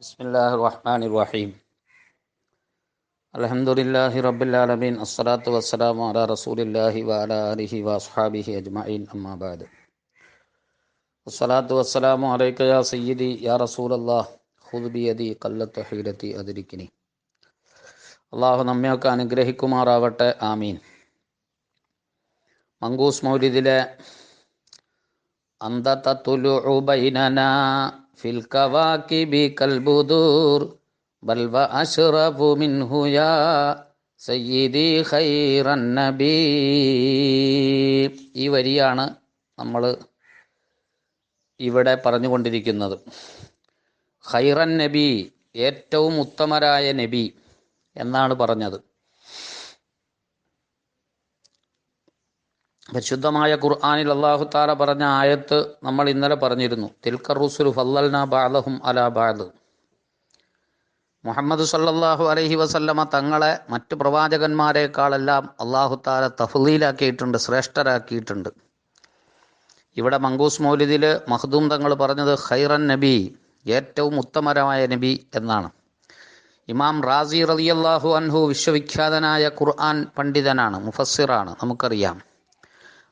بسم الله الرحمن الرحيم الحمد لله رب العالمين الصلاة والسلام على رسول الله وعلى آله وأصحابه أجمعين أما بعد الصلاة والسلام عليك يا سيدي يا رسول الله خذ بيدي قلت حيلتي أدركني അള്ളാഹു നമ്മയൊക്കെ അനുഗ്രഹിക്കുമാറാവട്ടെ ആമീൻ മങ്കൂസ് മൗലിദിലെ أنت ഫിൽ കവാക്കിബി കൽബുദൂർ ബൽവ അഷ്റഫു മിൻഹുയാ സയ്യിദി ഖൈറൻ ഈ വരിയാണ് നമ്മൾ ഇവിടെ പറഞ്ഞുകൊണ്ടിരിക്കുന്നത്. ഖൈറൻ നബി ഏറ്റവും ഉത്തമരായ നബി എന്നാണ് പറഞ്ഞത്. പരിശുദ്ധമായ ഖുർആാനിൽ അള്ളാഹു താല പറഞ്ഞ ആയത്ത് നമ്മൾ ഇന്നലെ പറഞ്ഞിരുന്നു. തിൽക്കർ റുസുൽ ഫല്ലൽന ബാലഹും അല ബാദ് മുഹമ്മദ് സല്ലാഹു അലഹി വസല്ലമ തങ്ങളെ മറ്റ് പ്രവാചകന്മാരെക്കാളെല്ലാം അള്ളാഹു താല തഫ്ലീലാക്കിയിട്ടുണ്ട് ശ്രേഷ്ഠരാക്കിയിട്ടുണ്ട്. ഇവിടെ മങ്കൂസ് മൗലിദിൽ മഹദൂം തങ്ങൾ പറഞ്ഞത് ഖൈറൻ നബി ഏറ്റവും ഉത്തമരമായ നബി എന്നാണ്. ഇമാം റാസി റലിയല്ലാഹു അൻഹു വിശ്വവിഖ്യാതനായ ഖുർആൻ പണ്ഡിതനാണ് മുഫസ്സിറാണ് നമുക്കറിയാം.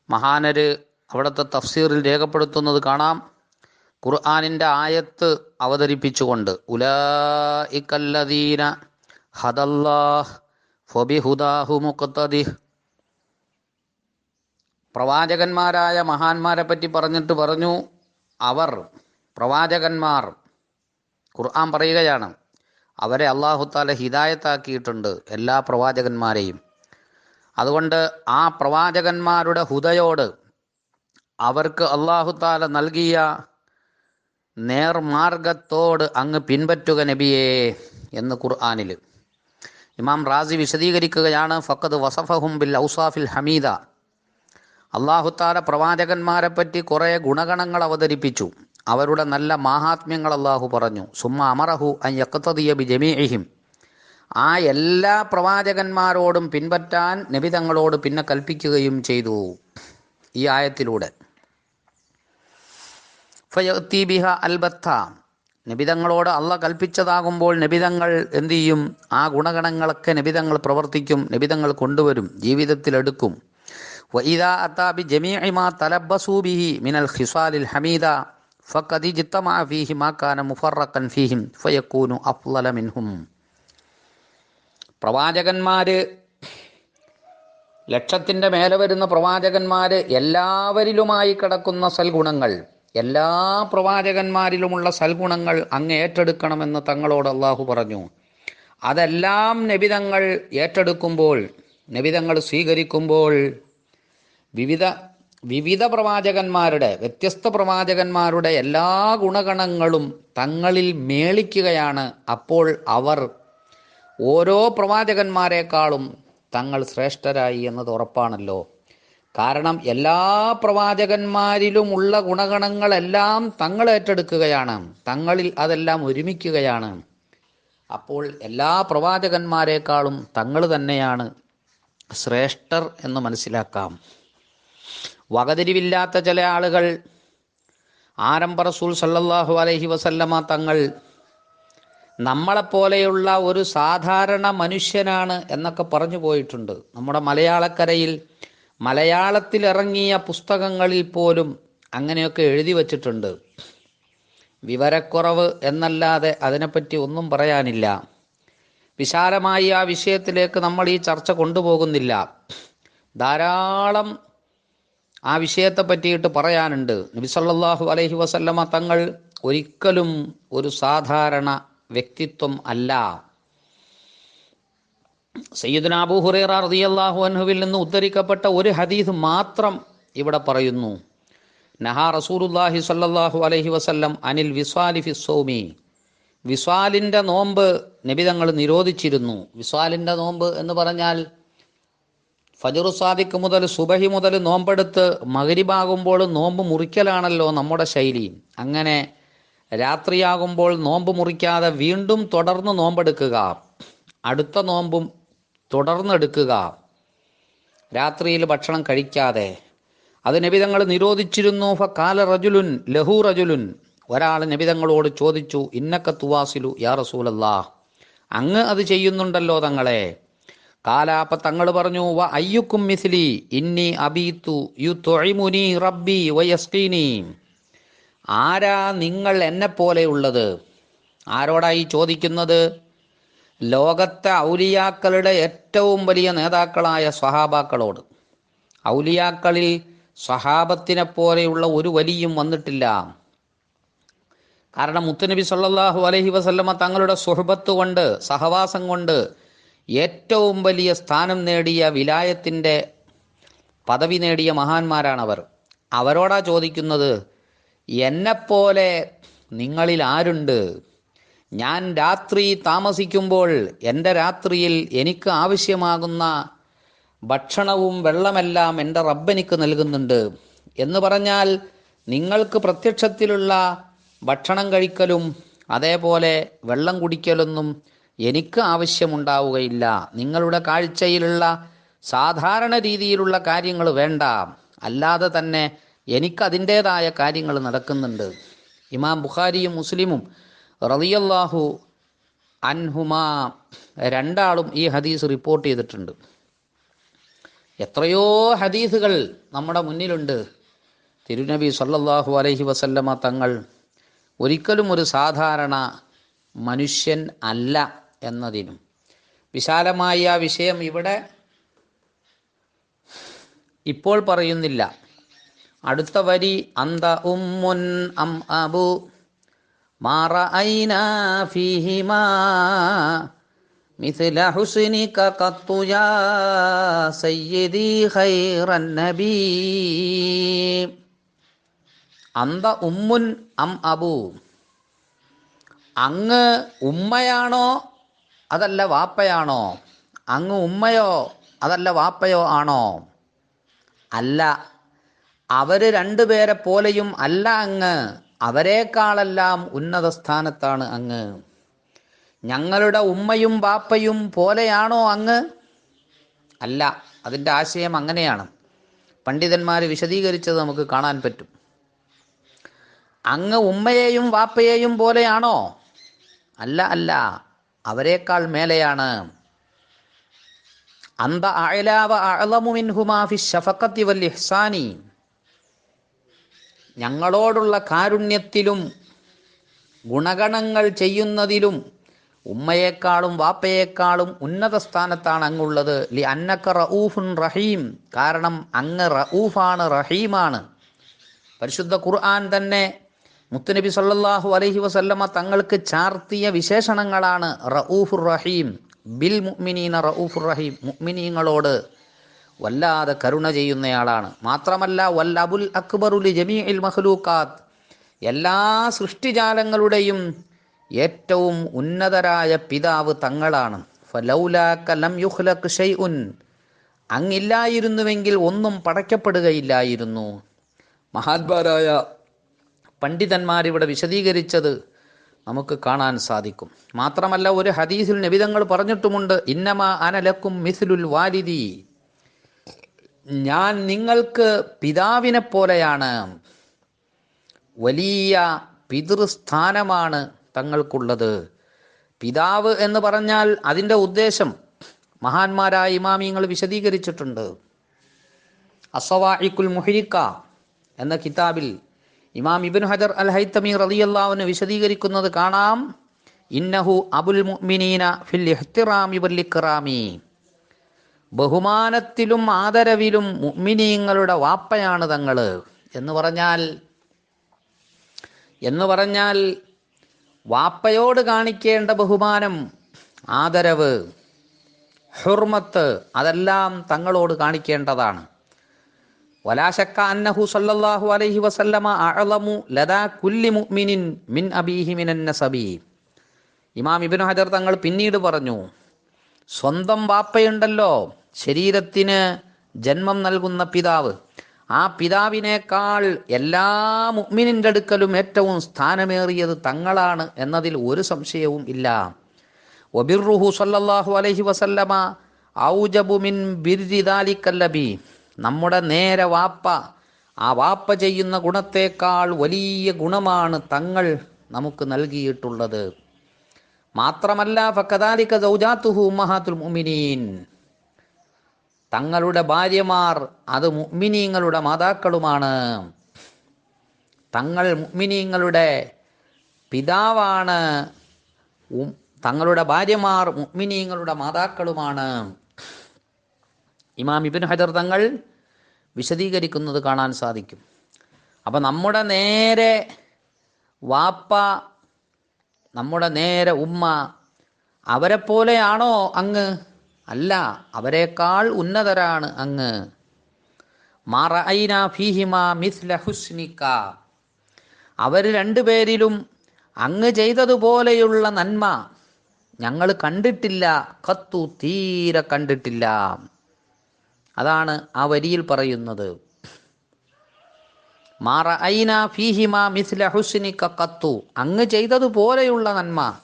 മഹാനര് അവിടുത്തെ തഫ്സീറിൽ രേഖപ്പെടുത്തുന്നത് കാണാം. ഖുർആാനിന്റെ ആയത്ത് അവതരിപ്പിച്ചുകൊണ്ട് ഉലീന പ്രവാചകന്മാരായ മഹാന്മാരെ പറ്റി പറഞ്ഞിട്ട് പറഞ്ഞു. അവർ പ്രവാചകന്മാർ ഖുർആൻ പറയുകയാണ്. അവരെ അള്ളാഹുത്താല ഹിദായത്താക്കിയിട്ടുണ്ട് എല്ലാ പ്രവാചകന്മാരെയും. അതുകൊണ്ട് ആ പ്രവാചകന്മാരുടെ ഹുദയോട് അവർക്ക് അള്ളാഹുത്താല നൽകിയ നേർമാർഗത്തോട് അങ്ങ് പിൻപറ്റുക നബിയേ എന്ന് ഖുർആാനിൽ. ഇമാം റാസി വിശദീകരിക്കുകയാണ് ഫക്കത് വസഫഹും ബിൽ ഔസാഫിൽ ഹമീദ. അള്ളാഹുത്താല പ്രവാചകന്മാരെ പറ്റി കുറേ ഗുണഗണങ്ങൾ അവതരിപ്പിച്ചു. അവരുടെ നല്ല മാഹാത്മ്യങ്ങൾ അള്ളാഹു പറഞ്ഞു. സുമ്മ അമറഹു അൻ യക്കത്തതിയ ബി ജമീഹിം ആ എല്ലാ പ്രവാചകന്മാരോടും പിൻപറ്റാൻ നബി തങ്ങളോട് പിന്നെ കൽപ്പിക്കുകയും ചെയ്തു ഈ ആയത്തിലൂടെ. അൽബത്ത. നബിതങ്ങളോട് അല്ല കൽപ്പിച്ചതാകുമ്പോൾ നബിതങ്ങൾ എന്തു ചെയ്യും? ആ ഗുണഗണങ്ങളൊക്കെ നബിതങ്ങൾ പ്രവർത്തിക്കും നബിതങ്ങൾ കൊണ്ടുവരും ജീവിതത്തിലെടുക്കും വഇദാ അത്താബി ജമീഇ മാ തലബ്ബസൂ മിനൽ ഖിസാലിൽ ഹമീദ. ഫഖദി ഇജ്തമഅ ഫീഹി മാ മുഫറഖൻ ഫീഹിം ഫയകൂനു അഫ്ളല മിൻഹും. പ്രവാചകന്മാര് ലക്ഷത്തിന്റെ മേലെ വരുന്ന പ്രവാചകന്മാര് എല്ലാവരിലുമായി കിടക്കുന്ന സൽഗുണങ്ങൾ എല്ലാ പ്രവാചകന്മാരിലുമുള്ള സൽഗുണങ്ങൾ അങ്ങ് ഏറ്റെടുക്കണമെന്ന് തങ്ങളോട് അള്ളാഹു പറഞ്ഞു. അതെല്ലാം നബിതങ്ങൾ ഏറ്റെടുക്കുമ്പോൾ നബിതങ്ങൾ സ്വീകരിക്കുമ്പോൾ വിവിധ വിവിധ പ്രവാചകന്മാരുടെ വ്യത്യസ്ത പ്രവാചകന്മാരുടെ എല്ലാ ഗുണഗണങ്ങളും തങ്ങളിൽ മേളിക്കുകയാണ് അപ്പോൾ അവർ ഓരോ പ്രവാചകന്മാരെക്കാളും തങ്ങൾ ശ്രേഷ്ഠരായി എന്നത് ഉറപ്പാണല്ലോ. കാരണം എല്ലാ പ്രവാചകന്മാരിലുമുള്ള ഗുണഗണങ്ങളെല്ലാം തങ്ങൾ ഏറ്റെടുക്കുകയാണ്. തങ്ങളിൽ അതെല്ലാം ഒരുമിക്കുകയാണ്. അപ്പോൾ എല്ലാ പ്രവാചകന്മാരെക്കാളും തങ്ങൾ തന്നെയാണ് ശ്രേഷ്ഠർ എന്ന് മനസ്സിലാക്കാം. വകതിരിവില്ലാത്ത ചില ആളുകൾ ആരംഭ റസൂൽ സല്ലാഹു അലഹി വസല്ലമ തങ്ങൾ നമ്മളെപ്പോലെയുള്ള ഒരു സാധാരണ മനുഷ്യനാണ് എന്നൊക്കെ പറഞ്ഞു പോയിട്ടുണ്ട്. നമ്മുടെ മലയാളക്കരയിൽ മലയാളത്തിൽ ഇറങ്ങിയ പുസ്തകങ്ങളിൽ പോലും അങ്ങനെയൊക്കെ എഴുതി വച്ചിട്ടുണ്ട്. വിവരക്കുറവ് എന്നല്ലാതെ അതിനെപ്പറ്റി ഒന്നും പറയാനില്ല. വിശാലമായി ആ വിഷയത്തിലേക്ക് നമ്മൾ ഈ ചർച്ച കൊണ്ടുപോകുന്നില്ല. ധാരാളം ആ വിഷയത്തെ പറ്റിയിട്ട് പറയാനുണ്ട്. നബി അലഹി അലൈഹി വസല്ലമ തങ്ങൾ ഒരിക്കലും ഒരു സാധാരണ വ്യക്തിത്വം അല്ല. സയ്യിദുന അബൂ ഹുറൈറ റളിയല്ലാഹു അൻഹുവിൽ നിന്ന് ഉദ്ധരിക്കപ്പെട്ട ഒരു ഹദീസ് മാത്രം ഇവിടെ പറയുന്നു. നഹാ റസൂലുല്ലാഹി സല്ലല്ലാഹു അലൈഹി വസല്ലം അനിൽ വിസ്വാലി ഫി സൗമി വിസ്വാലിന്റെ നോമ്പ് നബിതങ്ങൾ നിരോധിച്ചിരുന്നു. വിസ്വാലിന്റെ നോമ്പ് എന്ന് പറഞ്ഞാൽ ഫജറു സാദിക്ക് മുതൽ സുബഹി മുതൽ നോമ്പെടുത്ത് മകരിബാകുമ്പോൾ നോമ്പ് മുറിക്കലാണല്ലോ നമ്മുടെ ശൈലി. അങ്ങനെ രാത്രിയാകുമ്പോൾ നോമ്പ് മുറിക്കാതെ വീണ്ടും തുടർന്ന് നോമ്പെടുക്കുക. അടുത്ത നോമ്പും തുടർന്നെടുക്കുക. രാത്രിയിൽ ഭക്ഷണം കഴിക്കാതെ. അത് നബിതങ്ങൾ നിരോധിച്ചിരുന്നു. ഫ കാല റജുലുൻ ലഹു റജുലുൻ. ഒരാൾ നബിതങ്ങളോട് ചോദിച്ചു ഇന്നക്ക തുവാസിലു യാ റസൂലല്ലാ? അങ്ങ് അത് ചെയ്യുന്നുണ്ടല്ലോ തങ്ങളെ. കാലാപ്പ തങ്ങൾ പറഞ്ഞു വ അയ്യുക്കും മിസ്ലി ഇന്നി അബീത്തു യു തൊഴിമുനി റബ്ബി വയസ്കീനി. ആരാ നിങ്ങൾ എന്നെ പോലെയുള്ളത് ആരോടായി ചോദിക്കുന്നത്? ലോകത്തെ ഔലിയാക്കളുടെ ഏറ്റവും വലിയ നേതാക്കളായ സ്വഹാബാക്കളോട്. ഔലിയാക്കളിൽ സ്വഹാബത്തിനെ പോലെയുള്ള ഒരു വലിയും വന്നിട്ടില്ല. കാരണം മുത്തുനബി സല്ലാഹു അലഹി വസല്ലമ തങ്ങളുടെ സുഹബത്ത് കൊണ്ട് സഹവാസം കൊണ്ട് ഏറ്റവും വലിയ സ്ഥാനം നേടിയ വിലായത്തിന്റെ പദവി നേടിയ മഹാന്മാരാണവർ. അവരോടാ ചോദിക്കുന്നത്? എന്നെപ്പോലെ നിങ്ങളിൽ ആരുണ്ട്? ഞാൻ രാത്രി താമസിക്കുമ്പോൾ എന്റെ രാത്രിയിൽ എനിക്ക് ആവശ്യമാകുന്ന ഭക്ഷണവും വെള്ളമെല്ലാം എന്റെ റബ്ബെനിക്ക് നൽകുന്നുണ്ട്. എന്ന് പറഞ്ഞാൽ നിങ്ങൾക്ക് പ്രത്യക്ഷത്തിലുള്ള ഭക്ഷണം കഴിക്കലും അതേപോലെ വെള്ളം കുടിക്കലൊന്നും എനിക്ക് ആവശ്യമുണ്ടാവുകയില്ല. നിങ്ങളുടെ കാഴ്ചയിലുള്ള സാധാരണ രീതിയിലുള്ള കാര്യങ്ങൾ വേണ്ട. അല്ലാതെ തന്നെ എനിക്ക് അതിന്റേതായ കാര്യങ്ങൾ നടക്കുന്നുണ്ട്. ഇമാം ബുഖാരിയും മുസ്ലിമും റളിയല്ലാഹു അൻഹുമാ രണ്ടാളും ഈ ഹദീസ് റിപ്പോർട്ട് ചെയ്തിട്ടുണ്ട്. എത്രയോ ഹദീസുകൾ നമ്മുടെ മുന്നിലുണ്ട്. തിരുനബി സല്ലല്ലാഹു അലൈഹി വസല്ലമ തങ്ങൾ ഒരിക്കലും ഒരു സാധാരണ മനുഷ്യൻ അല്ല എന്നതിനും. വിശാലമായ ആ വിഷയം ഇവിടെ ഇപ്പോൾ പറയുന്നില്ല. അടുത്ത വരി അന്ത ഉമ്മുൻ അം അബു മാറ ഐന ഫീഹിമാ مثل حسنك قط يا سيدي خير النبي അന്ത ഉമ്മുൻ അം അബു അങ്ങ് ഉമ്മയാണോ അതല്ല വാപ്പയാണോ അങ്ങ് ഉമ്മയോ അതല്ല വാപ്പയോ ആണോ അല്ല അവർ രണ്ടുപേരെ പോലെയും അല്ല അങ്ങ്. അവരെക്കാളെല്ലാം ഉന്നത സ്ഥാനത്താണ് അങ്ങ്. ഞങ്ങളുടെ ഉമ്മയും ബാപ്പയും പോലെയാണോ അങ്ങ്? അല്ല അതിന്റെ ആശയം അങ്ങനെയാണ്. പണ്ഡിതന്മാർ വിശദീകരിച്ചത് നമുക്ക് കാണാൻ പറ്റും. അങ്ങ് ഉമ്മയെയും വാപ്പയെയും പോലെയാണോ? അല്ല അല്ല അവരെക്കാൾ മേലെയാണ്. അന്ത അയലാവ അളമു ഷഫക്കത്തി വൽ ഇഹ്സാനി. ഞങ്ങളോടുള്ള കാരുണ്യത്തിലും ഗുണഗണങ്ങൾ ചെയ്യുന്നതിലും ഉമ്മയേക്കാളും വാപ്പയേക്കാളും ഉന്നത സ്ഥാനത്താണ് അങ്ങുള്ളത്. ലി അന്നക്ക റഊഫുൻ റഹീം. കാരണം അങ്ങ് റഊഫാണ് റഹീമാണ്. പരിശുദ്ധ ഖുർആൻ തന്നെ മുത്തുനബി സല്ലല്ലാഹു അലൈഹി വസല്ലമ തങ്ങൾക്ക് ചാർത്തിയ വിശേഷണങ്ങളാണ് റഊഫുർ റഹീം. ബിൽ മുഅ്മിനീന റഊഫുർ റഹീം. മുഅ്മിനീങ്ങളോട് വല്ലാതെ കരുണ ചെയ്യുന്നയാളാണ്. മാത്രമല്ല വൽ അബുൽ അക്ബറുലി ജമീൽ മഹ്ലൂക്കാത്ത് എല്ലാ സൃഷ്ടിജാലങ്ങളുടെയും ഏറ്റവും ഉന്നതരായ പിതാവ് തങ്ങളാണ്. അങ്ങില്ലായിരുന്നുവെങ്കിൽ ഒന്നും പടയ്ക്കപ്പെടുകയില്ലായിരുന്നു. മഹാത്മാരായ പണ്ഡിതന്മാരിവിടെ വിശദീകരിച്ചത് നമുക്ക് കാണാൻ സാധിക്കും. മാത്രമല്ല ഒരു ഹദീസിൽ നിബിതങ്ങൾ പറഞ്ഞിട്ടുമുണ്ട് ഇന്നമ അനലക്കും മിസ്ലുൽ വാലിദി ഞാൻ നിങ്ങൾക്ക് പിതാവിനെ പോലെയാണ് വലിയ പിതൃസ്ഥാനമാണ് തങ്ങൾക്കുള്ളത്. പിതാവ് എന്ന് പറഞ്ഞാൽ അതിന്റെ ഉദ്ദേശം മഹാന്മാരായ ഇമാമിയങ്ങൾ വിശദീകരിച്ചിട്ടുണ്ട്. അസവാഇക്കുൽ മുഹിരിക്ക എന്ന കിതാബിൽ ഇമാം ഇബിൻ ഹജർ അൽ ഹൈത്തമി റലിയല്ലാവിന് വിശദീകരിക്കുന്നത് കാണാം. ഇന്നഹു അബുൽ മുഅ്മിനീന ഫിൽ ഇഹ്തിറാമി വൽ ഇക്റാമി ബഹുമാനത്തിലും ആദരവിലും മുഅ്മിനീങ്ങളുടെ വാപ്പയാണ് തങ്ങൾ എന്ന് പറഞ്ഞാൽ എന്ന് പറഞ്ഞാൽ വാപ്പയോട് കാണിക്കേണ്ട ബഹുമാനം ആദരവ് ഹുർമത്ത് അതെല്ലാം തങ്ങളോട് കാണിക്കേണ്ടതാണ്. വലാശക്ക അന്നഹു സല്ലല്ലാഹു അലൈഹി വസല്ലമ അഅലമു ലദാ കുല്ലി മുഅ്മിനിൻ മിൻ അബീഹി മിനൻ ഇമാം ഇബ്നു ഹജർ തങ്ങൾ പിന്നീട് പറഞ്ഞു സ്വന്തം വാപ്പയുണ്ടല്ലോ ശരീരത്തിന് ജന്മം നൽകുന്ന പിതാവ്. ആ പിതാവിനേക്കാൾ എല്ലാ മുഗ്മിനിന്റെ അടുക്കലും ഏറ്റവും സ്ഥാനമേറിയത് തങ്ങളാണ് എന്നതിൽ ഒരു സംശയവും ഇല്ല. വബിറുഹു സല്ലാഹു അലഹി വസല്ലമ ഔജബു മിൻ ബിർരി ദാലിക്കല്ലബി നമ്മുടെ നേരെ വാപ്പ ആ വാപ്പ ചെയ്യുന്ന ഗുണത്തേക്കാൾ വലിയ ഗുണമാണ് തങ്ങൾ നമുക്ക് നൽകിയിട്ടുള്ളത്. മാത്രമല്ല ഫക്കദാലിക്കൗജാത്തുഹു സൗജാത്തുഹു മുഅ്മിനീൻ. തങ്ങളുടെ ഭാര്യമാർ അത് മുഅ്മിനീങ്ങളുടെ മാതാക്കളുമാണ്. തങ്ങൾ മുഅ്മിനീങ്ങളുടെ പിതാവാണ്. തങ്ങളുടെ ഭാര്യമാർ മുഅ്മിനീങ്ങളുടെ മാതാക്കളുമാണ്. ഇമാം ഇബിൻ ഹജർ തങ്ങൾ വിശദീകരിക്കുന്നത് കാണാൻ സാധിക്കും. അപ്പം നമ്മുടെ നേരെ വാപ്പ നമ്മുടെ നേരെ ഉമ്മ അവരെപ്പോലെയാണോ അങ്ങ്? അല്ല അവരെക്കാൾ ഉന്നതരാണ് അങ്ങ്. അവർ രണ്ടുപേരിലും അങ്ങ് ചെയ്തതുപോലെയുള്ള നന്മ ഞങ്ങൾ കണ്ടിട്ടില്ല കത്തു തീരെ കണ്ടിട്ടില്ല. അതാണ് ആ വരിയിൽ പറയുന്നത്. ഫീഹിമ മിസ്ല കത്തു അങ്ങ് ചെയ്തതുപോലെയുള്ള നന്മ.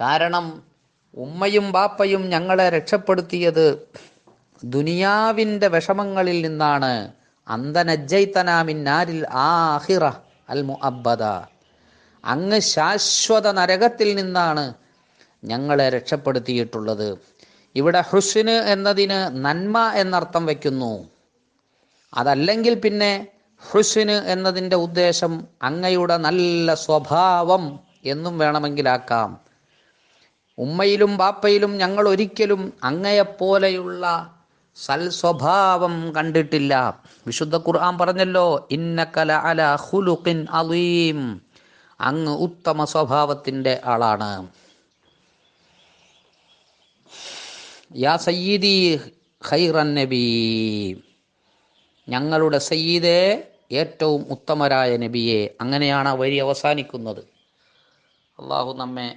കാരണം ഉമ്മയും ബാപ്പയും ഞങ്ങളെ രക്ഷപ്പെടുത്തിയത് ദുനിയാവിന്റെ വിഷമങ്ങളിൽ നിന്നാണ്. അന്തനജ്ജൈത്തനാമിന്നാരിൽ ആഹിറ അൽ മുഅബ്ബദ. അങ്ങ് ശാശ്വത നരകത്തിൽ നിന്നാണ് ഞങ്ങളെ രക്ഷപ്പെടുത്തിയിട്ടുള്ളത്. ഇവിടെ ഹുസ്ന് എന്നതിന് നന്മ എന്നർത്ഥം വയ്ക്കുന്നു. അതല്ലെങ്കിൽ പിന്നെ ഹുസ്ന് എന്നതിന്റെ ഉദ്ദേശം അങ്ങയുടെ നല്ല സ്വഭാവം എന്നും വേണമെങ്കിലാക്കാം ഉമ്മയിലും ബാപ്പയിലും ഞങ്ങൾ ഒരിക്കലും അങ്ങയെപ്പോലെയുള്ള സൽ സ്വഭാവം കണ്ടിട്ടില്ല. വിശുദ്ധ ഖുർആൻ പറഞ്ഞല്ലോ ഇന്നക്കല അല ഹുലുഖിൻ അലീം അങ്ങ് ഉത്തമ സ്വഭാവത്തിന്റെ ആളാണ്. യാ സയ്യിദി ഖൈറൻ നബി. ഞങ്ങളുടെ സയ്യിദേ ഏറ്റവും ഉത്തമരായ നബിയെ. അങ്ങനെയാണ് വരി അവസാനിക്കുന്നത്. അള്ളാഹു നമ്മെ